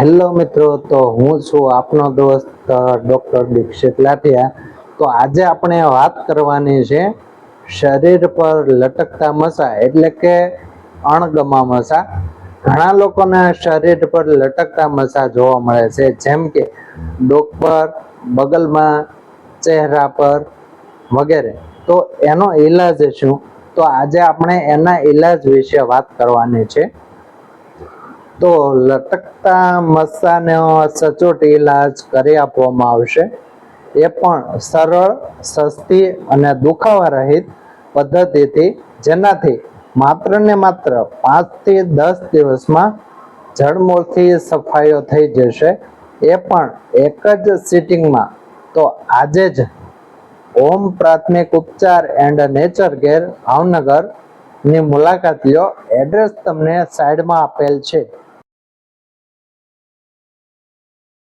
Hello મિત્રો, તો હું છું આપનો દોસ્ત ડૉક્ટર દીક્ષિત લાઠિયા. તો આજે આપણે વાત કરવાની છે શરીર પર લટકતા મસા, એટલે કે અણગમા મસા. ઘણા લોકોના શરીર પર લટકતા મસા જોવા મળે છે, જેમ કે ડોક પર, બગલમાં, ચહેરા પર વગેરે. તો એનો ઈલાજ શું? તો આજે આપણે એના ઈલાજ વિશે વાત કરવાની છે. તો લટકતા મસાનો સચોટ ઈલાજ કરી આપવામાં આવશે. એ પણ સરળ, સસ્તી અને દુખાવા રહિત પદ્ધતિથી, જેનાથી માત્ર ને માત્ર પાંચથી દસ દિવસમાં જડમૂળથી સફાઈઓ થઈ જશે. એ પણ એક જ સિટિંગમાં તો આજે જ ઓમ પ્રાથમિક ઉપચાર એન્ડ નેચર કેર ભાવનગરની મુલાકાત લ્યો એડ્રેસ તમને સાઈડમાં આપેલ છે.